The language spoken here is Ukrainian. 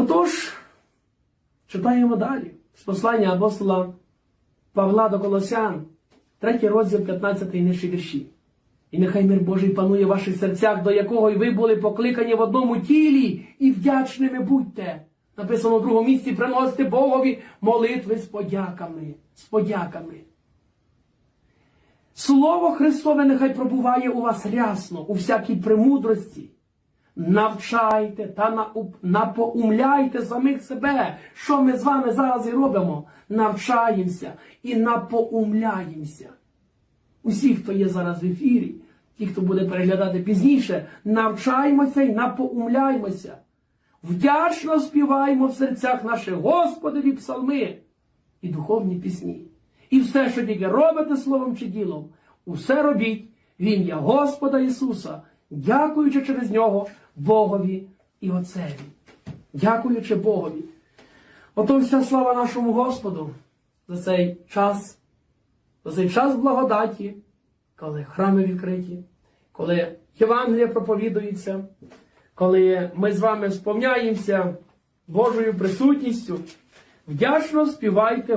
Отож, читаємо далі. З послання апостола Павла до Колосян, 3 розділ 15 і нижчі вірші. І нехай мир Божий панує в ваших серцях, до якого й ви були покликані в одному тілі, і вдячними будьте. Написано в другому місці приносите Богові молитви з подяками. З подяками. Слово Христове нехай пробуває у вас рясно, у всякій премудрості. Навчайте та напоумляйте самих себе, що ми з вами зараз і робимо. Навчаємося і напоумляємося. Усі, хто є зараз в ефірі, ті, хто буде переглядати пізніше, навчаємося і напоумляємося. Вдячно співаємо в серцях наших Господові псалми і духовні пісні. І все, що тільки робите словом чи ділом, усе робіть в ім'я Господа Ісуса, дякуючи через нього Богові і Отцеві. Дякуючи Богові. Ото вся слава нашому Господу за цей час, за цей час благодаті, коли храми відкриті, коли Євангелія проповідується, коли ми з вами сповняємося Божою присутністю. Вдячно співайте